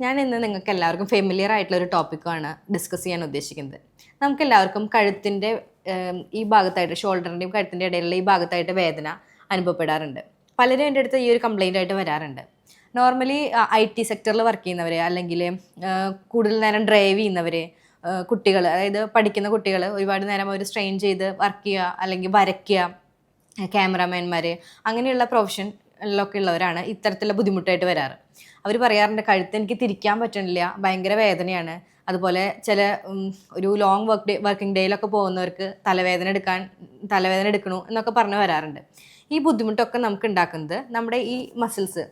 ഞാൻ ഇന്ന് നിങ്ങൾക്ക് എല്ലാവർക്കും ഫെമിലിയർ ആയിട്ടുള്ള ഒരു ടോപ്പിക്കാണ് ഡിസ്കസ് ചെയ്യാൻ ഉദ്ദേശിക്കുന്നത്. നമുക്ക് എല്ലാവർക്കും കഴുത്തിന്റെ ഈ ഭാഗത്തായിട്ട് ഷോൾഡറിന്റെയും കഴുത്തിന്റെ ഇടയിലുള്ള ഈ ഭാഗത്തായിട്ട് വേദന അനുഭവപ്പെടാറുണ്ട്. പലരും എന്റെ അടുത്ത് ഈ ഒരു കംപ്ലൈന്റ് ആയിട്ട് വരാറുണ്ട്. നോർമലി ഐ ടി സെക്ടറിൽ വർക്ക് ചെയ്യുന്നവർ അല്ലെങ്കിൽ കൂടുതൽ നേരം ഡ്രൈവ് ചെയ്യുന്നവർ കുട്ടികൾ അതായത് പഠിക്കുന്ന കുട്ടികൾ ഒരുപാട് നേരം അവർ സ്ട്രെയിൻ ചെയ്ത് വർക്ക് ചെയ്യുക അല്ലെങ്കിൽ വരയ്ക്കുക ക്യാമറാമാൻമാർ അങ്ങനെയുള്ള പ്രൊഫഷനിലൊക്കെ ഉള്ളവരാണ് ഇത്തരത്തിലുള്ള ബുദ്ധിമുട്ടായിട്ട് വരാറ്. അവർ പറയാറുണ്ട് കഴുത്ത് എനിക്ക് തിരിക്കാൻ പറ്റണില്ല ഭയങ്കര വേദനയാണ്. അതുപോലെ ചില ഒരു ലോങ് വർക്ക് ഡേ വർക്കിംഗ് ഡേയിലൊക്കെ പോകുന്നവർക്ക് തലവേദന എടുക്കാൻ തലവേദന എടുക്കണു എന്നൊക്കെ പറഞ്ഞ് വരാറുണ്ട്. ഈ ബുദ്ധിമുട്ടൊക്കെ നമുക്ക് ഉണ്ടാക്കുന്നത് നമ്മുടെ ഈ മസിൽസ്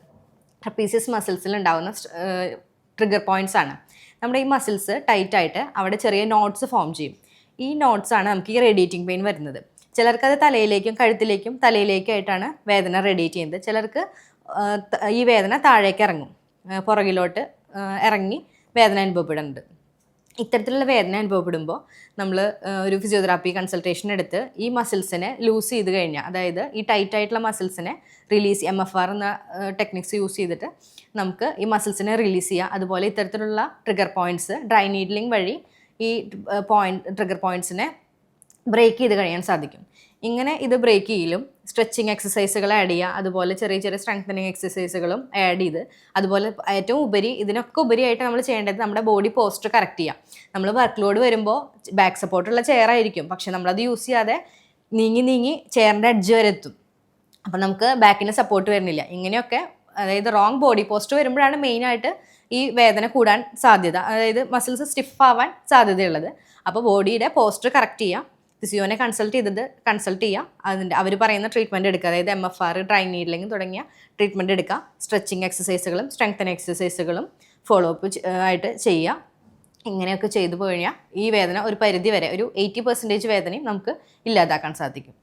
ട്രപ്പീസിയസ് മസിൽസിൽ ഉണ്ടാകുന്ന ട്രിഗർ പോയിന്റ്സ് ആണ്. നമ്മുടെ ഈ മസിൽസ് ടൈറ്റായിട്ട് അവിടെ ചെറിയ നോട്ട്സ് ഫോം ചെയ്യും. ഈ നോട്ട്സ് ആണ് നമുക്ക് ഈ റേഡിയേറ്റിംഗ് പെയിൻ വരുന്നത്. ചിലർക്ക് അത് തലയിലേക്കും കഴുത്തിലേക്കും തലയിലേക്കും ആയിട്ടാണ് വേദന റേഡിയേറ്റ് ചെയ്യുന്നത്. ചിലർക്ക് ഈ വേദന താഴേക്ക് ഇറങ്ങും. പുറകിലോട്ട് ഇറങ്ങി വേദന അനുഭവപ്പെടുന്നുണ്ട്. ഇത്തരത്തിലുള്ള വേദന അനുഭവപ്പെടുമ്പോൾ നമ്മൾ ഒരു ഫിസിയോതെറാപ്പി കൺസൾട്ടേഷൻ എടുത്ത് ഈ മസിൽസിനെ ലൂസ് ചെയ്ത് കഴിഞ്ഞാൽ അതായത് ഈ ടൈറ്റ് ആയിട്ടുള്ള മസിൽസിനെ റിലീസ് എം എഫ് ആർ എന്ന ടെക്നിക്സ് യൂസ് ചെയ്തിട്ട് നമുക്ക് ഈ മസിൽസിനെ റിലീസ് ചെയ്യാം. അതുപോലെ ഇത്തരത്തിലുള്ള ട്രിഗർ പോയിന്റ്സ് ഡ്രൈ നീഡ്ലിംഗ് വഴി ഈ പോയിന്റ് ട്രിഗർ പോയിന്റ്സിനെ ബ്രേക്ക് ചെയ്ത് കഴിയാൻ സാധിക്കും. ഇങ്ങനെ ഇത് ബ്രേക്ക് ചെയ്യലും സ്ട്രെച്ചിങ് എക്സസൈസുകൾ ആഡ് ചെയ്യുക അതുപോലെ ചെറിയ ചെറിയ സ്ട്രെങ്തനിങ് എക്സസൈസുകളും ആഡ് ചെയ്ത് അതുപോലെ ഏറ്റവും ഉപരി ഇതിനൊക്കെ ഉപരിയായിട്ട് നമ്മൾ ചെയ്യേണ്ടത് നമ്മുടെ ബോഡി പോസ്റ്റർ കറക്റ്റ് ചെയ്യാം. നമ്മൾ വർക്ക് ലോഡ് വരുമ്പോൾ ബാക്ക് സപ്പോർട്ടുള്ള ചെയർ ആയിരിക്കും. പക്ഷെ നമ്മളത് യൂസ് ചെയ്യാതെ നീങ്ങി നീങ്ങി ചെയറിന്റെ അഡ്ജ് വരെ എത്തും. അപ്പം നമുക്ക് ബാക്കിന് സപ്പോർട്ട് വരുന്നില്ല. ഇങ്ങനെയൊക്കെ അതായത് റോങ് ബോഡി പോസ്റ്റ് വരുമ്പോഴാണ് മെയിനായിട്ട് ഈ വേദന കൂടാൻ സാധ്യത. അതായത് മസിൽസ് സ്റ്റിഫ് ആവാൻ സാധ്യതയുള്ളത്. അപ്പോൾ ബോഡിയുടെ പോസ്റ്റർ കറക്റ്റ് ചെയ്യാം. ഫിസിയോനെ കൺസൾട്ട് ചെയ്തത് കൺസൾട്ട് ചെയ്യുക അതിന്റെ അവർ പറയുന്ന ട്രീറ്റ്മെന്റ് എടുക്കുക. അതായത് M F R dry needling തുടങ്ങിയ ട്രീറ്റ്മെന്റ് എടുക്കുക. സ്ട്രെച്ചിങ് എക്സസൈസുകളും സ്ട്രെങ്തൻ എക്സസൈസുകളും ഫോളോ അപ്പ് ആയിട്ട് ചെയ്യുക. ഇങ്ങനെയൊക്കെ ചെയ്തു കഴിഞ്ഞാൽ ഈ വേദന ഒരു പരിധി വരെ ഒരു എയ്റ്റി പെർസെന്റേജ് വേദനയും നമുക്ക് ഇല്ലാതാക്കാൻ സാധിക്കും.